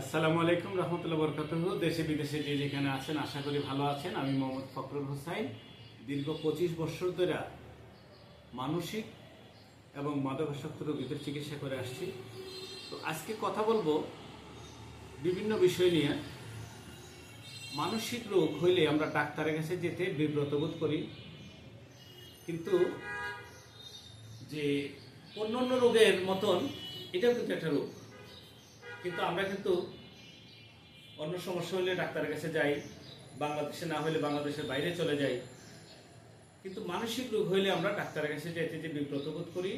আসসালামু আলাইকুম, রহমতুল্লাহ বরকাতুহ। দেশে, বিদেশে যে যেখানে আছেন, আশা করি ভালো আছেন। আমি মোহাম্মদ ফখরুল হোসাইন। দীর্ঘ পঁচিশ বছর ধরে মানসিক এবং মাদকাসক্ত রোগীদের চিকিৎসা করে আসছি। তো আজকে কথা বলব বিভিন্ন বিষয় নিয়ে। মানসিক রোগ হইলে আমরা ডাক্তারের কাছে যেতে বিব্রত বোধ করি। কিন্তু যে অন্য অন্য রোগের মতন, এটাও কিন্তু একটা রোগ। কিন্তু আমরা কিন্তু অন্য সমস্যা হলে ডাক্তারের কাছে যাই, বাংলাদেশে না হলে বাংলাদেশের বাইরে চলে যাই। কিন্তু মানসিক রোগ হইলে আমরা ডাক্তারের কাছে যাইতে যে বিব্রত বোধ করি,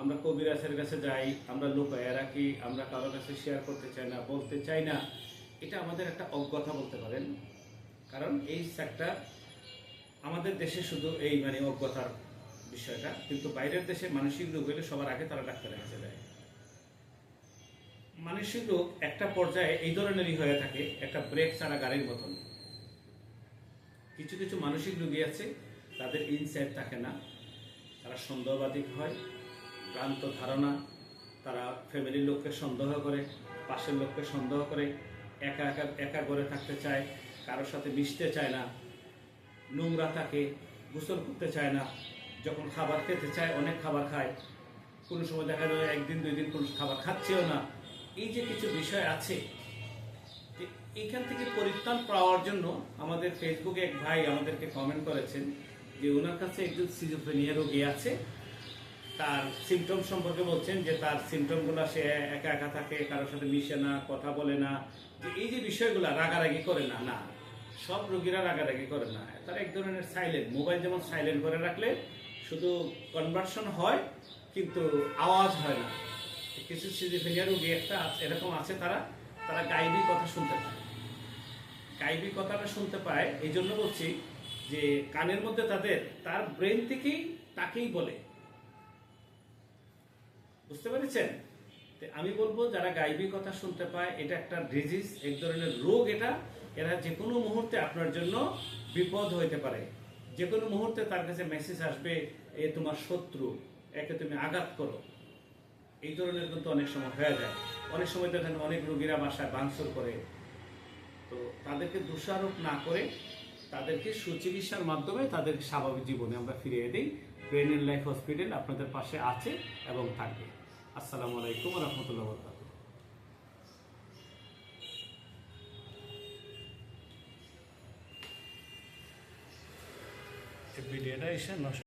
আমরা কবিরাজের কাছে যাই, আমরা লুকায় রাখি, আমরা কারোর কাছে শেয়ার করতে চাই না, বলতে চাই না, এটা আমাদের একটা অজ্ঞতা বলতে পারেন। কারণ এই সেক্টর আমাদের দেশে শুধু এই মানে অজ্ঞতার বিষয়টা, কিন্তু বাইরের দেশে মানসিক রোগ হলে সবার আগে তারা ডাক্তারের কাছে যায়। মানসিক রোগ একটা পর্যায়ে এই ধরনেরই হয়ে থাকে, একটা ব্রেক ছাড়া গাড়ির মতন। কিছু কিছু মানসিক রোগী আছে, তাদের ইনসাইট থাকে না। তারা সন্দেহবাদী হয়, ভ্রান্ত ধারণা, তারা ফ্যামিলির লোককে সন্দেহ করে, পাশের লোককে সন্দেহ করে, একা একা একা ঘরে থাকতে চায়, কারোর সাথে মিশতে চায় না, নোংরা থাকে, গোসল করতে চায় না, যখন খাবার খেতে চায়, অনেক খাবার খায়। কোনো সময় দেখা যায় একদিন, দুই দিন কোনো খাবার খাচ্ছেও না। এই যে কিছু বিষয় আছে যে এইখান থেকে পরিত্রাণ পাওয়ার জন্য আমাদের ফেসবুকে এক ভাই আমাদেরকে কমেন্ট করেছেন যে ওনার কাছে একজন সিজোফ্রেনিয়া রোগী আছে। তার সিমটম সম্পর্কে বলছেন যে তার সিমটমগুলো সে একা একা থাকে, কারোর সাথে মিশে না, কথা বলে না। যে এই যে বিষয়গুলো, রাগারাগি করে না না, সব রোগীরা রাগারাগি করে না। তার এক ধরনের সাইলেন্ট মোবাইল যেমন সাইলেন্ট করে রাখলে শুধু কনভার্সন হয়, কিন্তু আওয়াজ হয় না। কিছু সিজিফেনিয়া রোগী একটা এরকম আছে তারা তারা গাইবি কথা শুনতে পায়। গাইবি কথাটা শুনতে পায় এই জন্য বলছি যে কানের মধ্যে তাদের, তার ব্রেন থেকেই তাকেই বলে। বুঝতে পেরেছেন? আমি বলব, যারা গাইবি কথা শুনতে পায়, এটা একটা ডিজিজ এক ধরনের রোগ এটা, এরা যে কোনো মুহূর্তে আপনার জন্য বিপদ হইতে পারে। যে কোনো মুহূর্তে তার কাছে মেসেজ আসবে, এ তোমার শত্রু, একে তুমি আঘাত করো। এই ধরনের কিন্তু অনেক সময় হয়ে যায়। অনেক সময় দেখেন অনেক রোগীরা বাসায় ভাঙচুর করে। তো তাদেরকে দোষারোপ না করে তাদেরকে সুচিকিৎসার মাধ্যমে তাদের স্বাভাবিক জীবনে আমরা ফিরিয়ে দিই। ব্রেনের লাইফ হসপিটাল আপনাদের পাশে আছে এবং থাকবে। আসসালামু আলাইকুম রহমতুল্লাহ বরকাত ভিডিওটা এসে নষ্ট